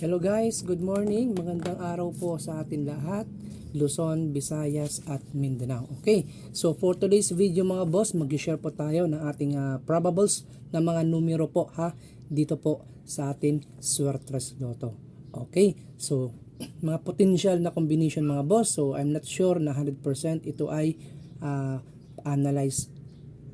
Hello guys, good morning. Magandang araw po sa atin lahat. Luzon, Visayas at Mindanao. Okay, so for today's video mga boss, mag-share po tayo ng ating ah, probables na mga numero po ha dito po sa atin Swertres Lotto. Okay, so mga potential na combination mga boss. So I'm not sure na 100% ito ay ah, analyze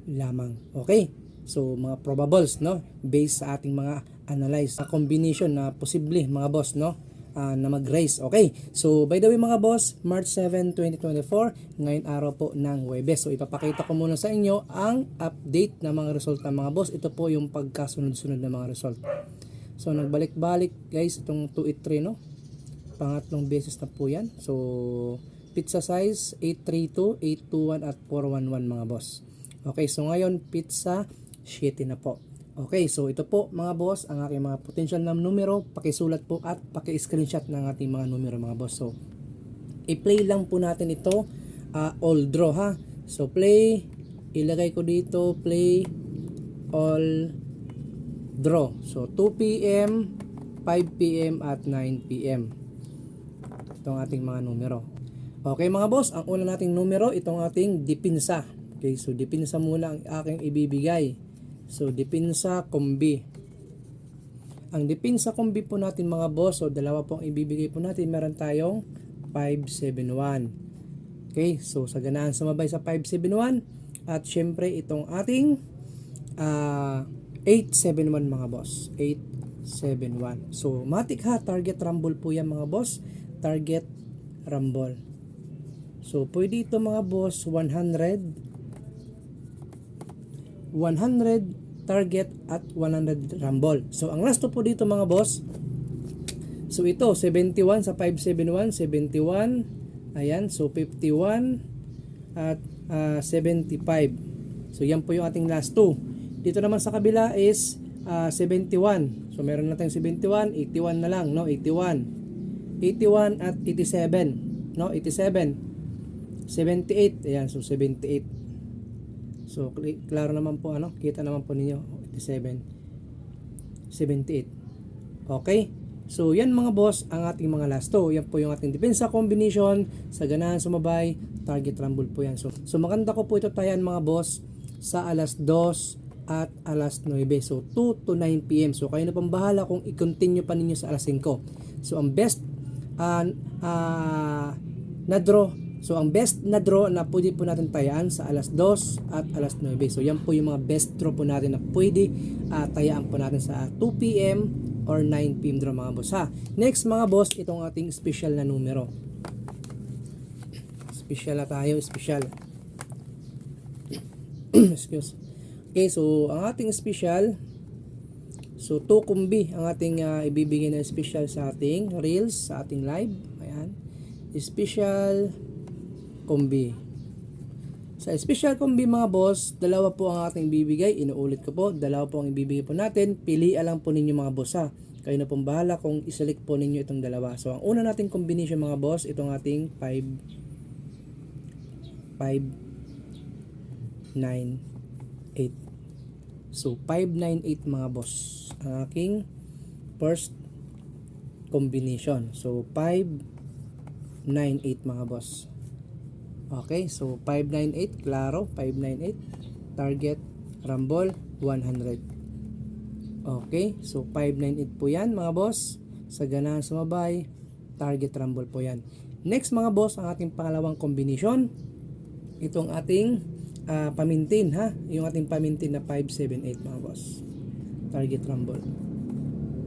lamang. Okay? So mga probables no based sa ating mga analyze a combination na posible mga boss no ah, na mag-raise. Okay. So by the way mga boss, March 7, 2024, ngayon araw po ng Webes. So ipapakita ko muna sa inyo ang update ng mga resulta mga boss. Ito po yung pagkasunod-sunod ng mga result. So nagbalik-balik guys itong 283 no. Pangatlong beses na po yan. So pizza size 832, 821 at 411 mga boss. Okay, so ngayon pizza 7 na po. Okay, so ito po mga boss ang aking mga potential na numero. Pakisulat po at paki-screenshot ng ating mga numero mga boss. So i-play lang po natin ito ah, all draw ha. So play, ilagay ko dito play all draw. So 2 p.m., 5 p.m. at 9 p.m. Itong ating mga numero. Okay mga boss, ang una nating numero, itong ating dipinsa. Okay, so dipinsa muna ang aking ibibigay. So dipinsa kombi. Ang dipinsa kombi po natin mga boss, so dalawa po ang ibibigay po natin. Meron tayong 571. Okay, so sa ganaan sumabay sa 571 at syempre itong ating ah 871 mga boss. 871. So matik ha, target rumble po yan mga boss. Target rumble. So pwede ito mga boss 100 100 target at 100 rumble. So ang last po dito mga boss. So ito 71 sa 571, 71. Ayan, so 51 at ah, 75. So yan po yung ating last two. Dito naman sa kabila is ah, 71. So meron na tayong 71, 81 na lang, no? 81. 81 at 87, no? 87. 78, ayan, so 78. So, klaro naman po, ano, kita naman po ninyo, 87, 78. Okay? So, yan mga boss, ang ating mga last two. Yan po yung ating depensa combination, sa ganahan sumabay, target rumble po yan. So, so maganda ko po ito tayan mga boss, sa alas 2 at alas 9. So, 2 to 9 p.m. So, kayo na pang bahala kung i-continue pa ninyo sa alas 5. So, ang best uh, uh, na draw So ang best na draw na pwede po natin tayaan sa alas 2 at alas 9. So yan po yung mga best draw po natin na pwede uh, tayaan po natin sa 2 p.m. or 9 p.m. draw mga boss ha. Next mga boss, itong ating special na numero. Special na tayo, special. Excuse. Okay, so ang ating special So, 2 kumbi ang ating uh, ibibigay na special sa ating reels, sa ating live. Ayan. Special kombi. Sa special kombi mga boss, dalawa po ang ating bibigay. Inuulit ko po, dalawa po ang ibibigay po natin. Pilian lang po ninyo mga boss ha. Kayo na pong bahala kung iselect po ninyo itong dalawa. So, ang una nating combination mga boss, itong ating 5 5 9 8 So, 598 mga boss. Ang aking first combination. So, 598 mga boss. Okay, so 598, klaro, 598. Target, rumble, 100. Okay, so 598 po yan mga boss. Sa ganahan sumabay, target rumble po yan. Next mga boss, ang ating pangalawang combination. Itong ating uh, pamintin ha yung ating pamintin na 578 mga boss target rumble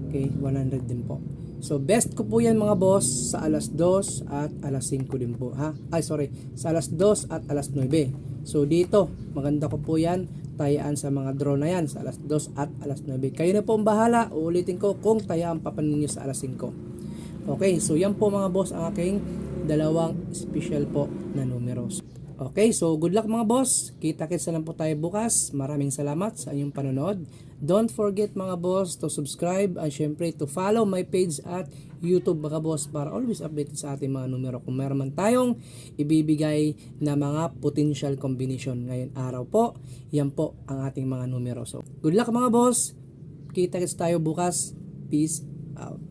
okay 100 din po so best ko po yan mga boss sa alas 2 at alas 5 din po ha? Ay sorry sa alas 2 at alas 9 so dito maganda ko po yan tayaan sa mga draw na yan sa alas 2 at alas 9 kayo na po ang bahala uulitin ko kung tayaan pa ninyo sa alas 5 okay so yan po mga boss ang aking dalawang special po na numeros Okay, so good luck mga boss. Kita-kits lang po tayo bukas. Maraming salamat sa inyong panonood. Don't forget mga boss to subscribe and syempre to follow my page at YouTube mga boss para always updated sa ating mga numero. Kung meron man tayong ibibigay na mga potential combination ngayon araw po, yan po ang ating mga numero. So, good luck mga boss. Kita-kits tayo bukas. Peace out.